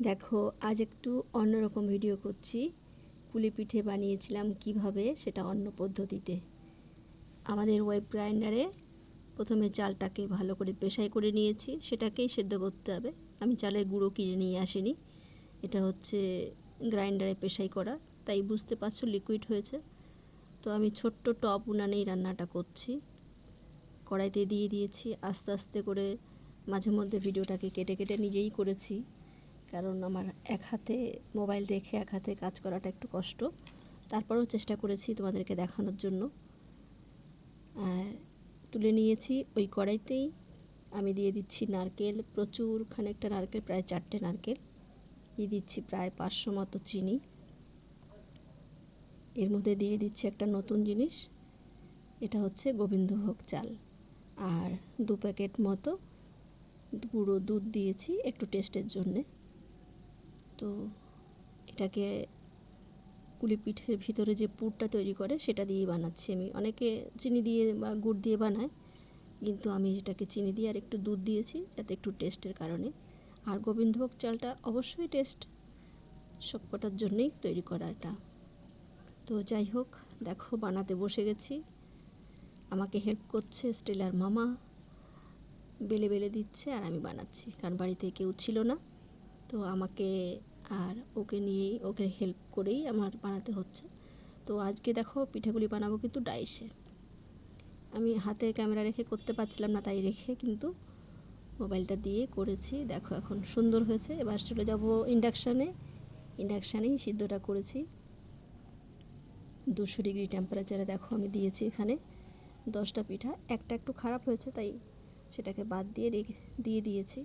দেখো, আজ একটু অন্যরকম ভিডিও করছি। পুলি পিঠে বানিয়েছিলাম কীভাবে, সেটা অন্য পদ্ধতিতে। আমাদের ওয়েব গ্রাইন্ডারে প্রথমে চালটাকে ভালো করে পেশাই করে নিয়েছি। সেটাকেই সেদ্ধ করতে হবে। আমি চালের গুঁড়ো কিনে নিয়ে আসিনি। এটা হচ্ছে গ্রাইন্ডারে পেশাই করা। তাই বুঝতে পারছ লিকুইড হয়েছে। তো আমি ছোট্ট টপ উনানেই রান্নাটা করছি। কড়াইতে দিয়ে দিয়েছি। আস্তে আস্তে করে মাঝে মধ্যে ভিডিওটাকে কেটে কেটে নিজেই করেছি। কারণ আমার এক হাতে মোবাইল রেখে এক হাতে কাজ করাটা একটু কষ্ট। তারপরেও চেষ্টা করেছি তোমাদেরকে দেখানোর জন্য। আর তুলে নিয়েছি ওই কড়াইতেই। আমি দিয়ে দিচ্ছি নারকেল, প্রচুর খানিকটা নারকেল, প্রায় চারটে নারকেল। দিয়ে দিচ্ছি প্রায় পাঁচশো মতো চিনি। এর মধ্যে দিয়ে দিচ্ছি একটা নতুন জিনিস, এটা হচ্ছে গোবিন্দভোগ চাল। আর দু প্যাকেট মতো গুঁড়ো দুধ দিয়েছি একটু টেস্টের জন্যে। তো এটাকে কুলি পিঠের ভিতরে যে পুরটা তৈরি করে সেটা দিয়ে বানাচ্ছি আমি। অনেকে চিনি দিয়ে বা গুড় দিয়ে বানায়, কিন্তু আমি এটাকে চিনি দিয়ে আর একটু দুধ দিয়েছি যাতে একটু টেস্টের কারণে। আর গোবিন্দভোগ চালটা অবশ্যই টেস্ট সব কটার জন্যই তৈরি করা এটা। তো যাই হোক, দেখো বানাতে বসে গেছি। আমাকে হেল্প করছে স্টেলার মামা। বেলে বেলে দিচ্ছে আর আমি বানাচ্ছি, কারণ বাড়িতে কেউ ছিল না। তো আমাকে আর ওকে নিয়েই, ওকে হেল্প করেই আমার বানাতে হচ্ছে। তো আজকে দেখো পিঠাগুলি বানাবো কিন্তু ডাইসে। আমি হাতে ক্যামেরা রেখে করতে পারছিলাম না তাই রেখে কিন্তু মোবাইলটা দিয়ে করেছি। দেখো এখন সুন্দর হয়েছে। এবার চলে যাব ইন্ডাকশানে ইন্ডাকশানেই সিদ্ধটা করেছি। দুশো ডিগ্রি টেম্পারেচারে দেখো আমি দিয়েছি এখানে দশটা পিঠা। একটা একটু খারাপ হয়েছে তাই সেটাকে বাদ দিয়ে দিয়ে দিয়েছি।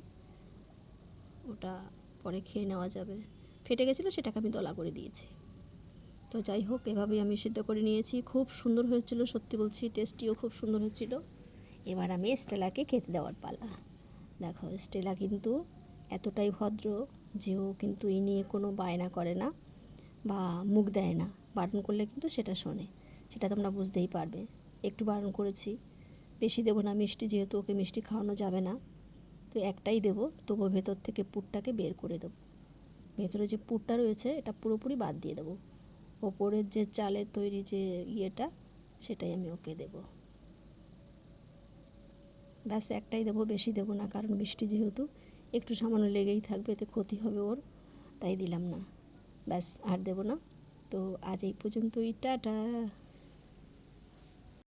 ওটা পরে খেয়ে নেওয়া যাবে। ফেটে গেছিল সেটাকে আমি দলা করে দিয়েছি। তো যাই হোক, এভাবেই আমি সিদ্ধ করে নিয়েছি। খুব সুন্দর হয়েছিল, সত্যি বলছি, টেস্টিও খুব সুন্দর হয়েছিল। এবার আমি স্টেলাকে খেতে দেওয়ার পালা। দেখো, স্টেলা কিন্তু এতটাই ভদ্র যে ও কিন্তু এই নিয়ে কোনো বায়না করে না বা মুখ দেয় না। বারণ করলে কিন্তু সেটা শোনে। সেটা তোমরা বুঝতেই পারবে। একটু বারণ করেছি। বেশি দেবো না, মিষ্টি যেহেতু ওকে মিষ্টি খাওয়ানো যাবে না। তো একটাই দেবো তবু ভেতর থেকে পুরটাকে বের করে দেবো। ভেতরে যে পুরটা রয়েছে, এটা পুরোপুরি বাদ দিয়ে দেবো। ওপরের যে চালের তৈরি যে ইয়েটা, সেটাই আমি ওকে দেব। ব্যাস, একটাই দেবো, বেশি দেবো না, কারণ বৃষ্টি যেহেতু, একটু সামান্য লেগেই থাকবে, এতে ক্ষতি হবে ওর, তাই দিলাম না। ব্যাস, আর দেবো না। তো আজ এই পর্যন্তই, টাটা।